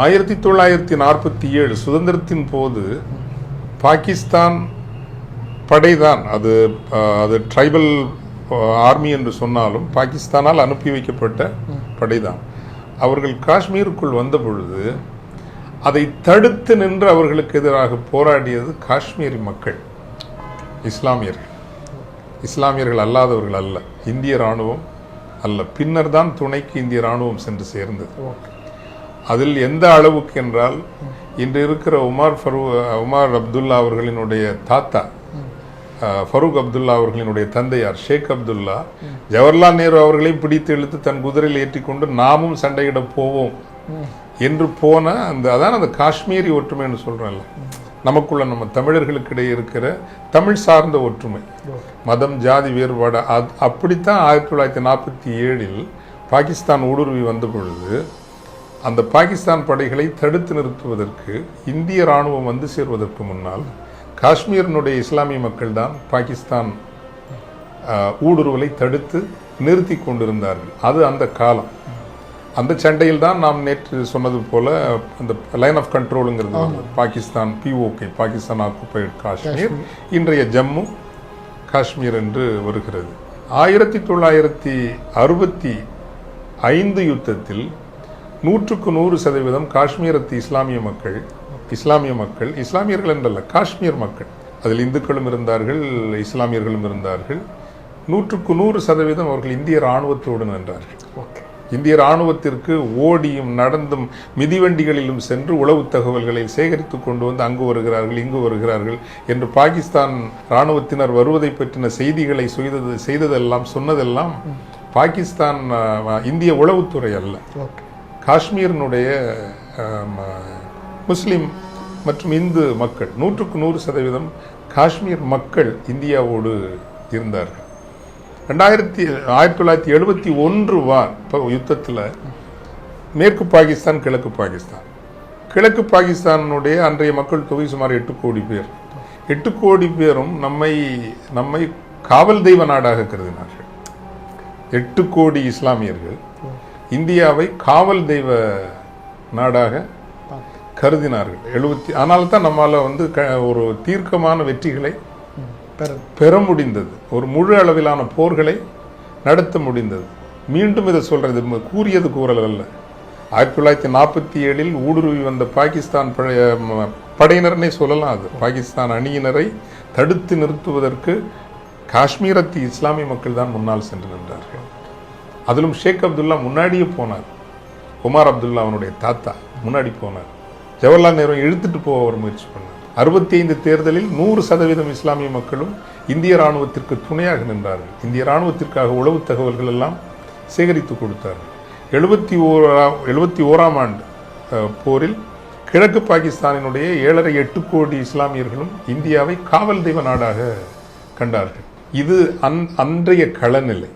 ஆயிரத்தி தொள்ளாயிரத்தி நாற்பத்தி ஏழு சுதந்திரத்தின் போது பாகிஸ்தான் படைதான். அது அது ட்ரைபல் ஆர்மி என்று சொன்னாலும் பாகிஸ்தானால் அனுப்பி வைக்கப்பட்ட படைதான். அவர்கள் காஷ்மீருக்குள் வந்த பொழுது அதை தடுத்து நின்று அவர்களுக்கு எதிராக போராடியது காஷ்மீரி மக்கள் இஸ்லாமியர்கள். இஸ்லாமியர்கள் அல்லாதவர்கள் அல்ல இந்திய ராணுவம் அல்ல. பின்னர் தான் துணைக்கு இந்திய ராணுவம் சென்று சேர்ந்தது. அதில் எந்த அளவுக்கு என்றால் இன்று இருக்கிற உமார் ஃபரூ உமார் அப்துல்லா அவர்களினுடைய தாத்தா ஃபரூக் அப்துல்லா அவர்களினுடைய தந்தையார் ஷேக் அப்துல்லா ஜவஹர்லால் நேரு அவர்களையும் பிடித்து இழுத்து தன் குதிரையில் ஏற்றிக்கொண்டு நாமும் சண்டையிட போவோம் என்று போன அந்த அதான் அந்த காஷ்மீரி ஒற்றுமைன்னு சொல்றேன்ல நமக்குள்ள நம்ம தமிழர்களுக்கிடையே இருக்கிற தமிழ் சார்ந்த ஒற்றுமை. மதம் ஜாதி வேறுபாடு அது அப்படித்தான் ஆயிரத்தி தொள்ளாயிரத்தி நாற்பத்தி ஏழில் பாகிஸ்தான் ஊடுருவி வந்த பொழுது அந்த பாகிஸ்தான் படைகளை தடுத்து நிறுத்துவதற்கு இந்திய ராணுவம் வந்து சேர்வதற்கு முன்னால் காஷ்மீரினுடைய இஸ்லாமிய மக்கள் தான் பாகிஸ்தான் ஊடுருவலை தடுத்து நிறுத்தி கொண்டிருந்தார்கள். அது அந்த காலம். அந்த சண்டையில் தான் நாம் நேற்று சொன்னது போல அந்த line of கண்ட்ரோலுங்கிறது Pakistan P O K Pakistan occupied Kashmir இன்றைய ஜம்மு காஷ்மீர் என்று வருகிறது. ஆயிரத்தி தொள்ளாயிரத்தி அறுபத்தி ஐந்து யுத்தத்தில் நூற்றுக்கு நூறு சதவீதம் காஷ்மீரத்து இஸ்லாமிய மக்கள் இஸ்லாமிய மக்கள் இஸ்லாமியர்கள் என்றல்ல காஷ்மீர் மக்கள். அதில் இந்துக்களும் இருந்தார்கள் இஸ்லாமியர்களும் இருந்தார்கள். நூற்றுக்கு நூறு சதவீதம் அவர்கள் இந்திய இராணுவத்தோடு நின்றார்கள். ஓகே. இந்திய இராணுவத்திற்கு ஓடியும் நடந்தும் மிதிவண்டிகளிலும் சென்று உளவு தகவல்களை சேகரித்து கொண்டு வந்து அங்கு வருகிறார்கள் இங்கு வருகிறார்கள் என்று பாகிஸ்தான் இராணுவத்தினர் வருவதை பற்றின செய்திகளை செய்தது செய்ததெல்லாம் சொன்னதெல்லாம் பாகிஸ்தான் இந்திய உளவுத்துறை அல்ல. ஓகே. காஷ்மீரினுடைய முஸ்லீம் மற்றும் இந்து மக்கள் நூற்றுக்கு நூறு சதவீதம் காஷ்மீர் மக்கள் இந்தியாவோடு இருந்தார்கள். ரெண்டாயிரத்தி ஆயிரத்தி தொள்ளாயிரத்தி எழுபத்தி ஒன்று வார் இப்போ யுத்தத்தில் மேற்கு பாகிஸ்தான் கிழக்கு பாகிஸ்தான். கிழக்கு பாகிஸ்தானுடைய அன்றைய மக்கள் தொகை சுமார் எட்டு கோடி பேர். எட்டு கோடி பேரும் நம்மை நம்மை காவல் தெய்வ நாடாக கருதினார்கள். எட்டு கோடி இஸ்லாமியர்கள். இந்தியாவை காவல் தெய்வ நாடாக கருதினார்கள். எழுபத்தி ஆனால் தான் நம்மால் வந்து க ஒரு தீர்க்கமான வெற்றிகளை பெற முடிந்தது. ஒரு முழு அளவிலான போர்களை நடத்த முடிந்தது. மீண்டும் இதை சொல்கிறது கூறியது கூறல் அல்ல. ஆயிரத்தி தொள்ளாயிரத்தி நாற்பத்தி ஏழில் ஊடுருவி வந்த பாகிஸ்தான் பழைய படையினர்னே சொல்லலாம் அது. பாகிஸ்தான் அணியினரை தடுத்து நிறுத்துவதற்கு காஷ்மீரத்து இஸ்லாமிய மக்கள் தான் முன்னால் சென்று நின்றார்கள். அதிலும் ஷேக் அப்துல்லா முன்னாடியே போனார். குமார் அப்துல்லா அவனுடைய தாத்தா முன்னாடி போனார். ஜவஹர்லால் நேரு இழுத்துட்டு போக அவர் முயற்சி பண்ணார். அறுபத்தி ஐந்து தேர்தலில் நூறு சதவீதம் இஸ்லாமிய மக்களும் இந்திய ராணுவத்திற்கு துணையாக நின்றார்கள். இந்திய ராணுவத்திற்காக உளவு தகவல்கள் எல்லாம் சேகரித்து கொடுத்தார்கள். எழுபத்தி ஓரா எழுபத்தி ஓராம் ஆண்டு போரில் கிழக்கு பாகிஸ்தானினுடைய ஏழரை எட்டு கோடி இஸ்லாமியர்களும் இந்தியாவை காவல் தெய்வ நாடாக கண்டார்கள். இது அன் அன்றைய களநிலை.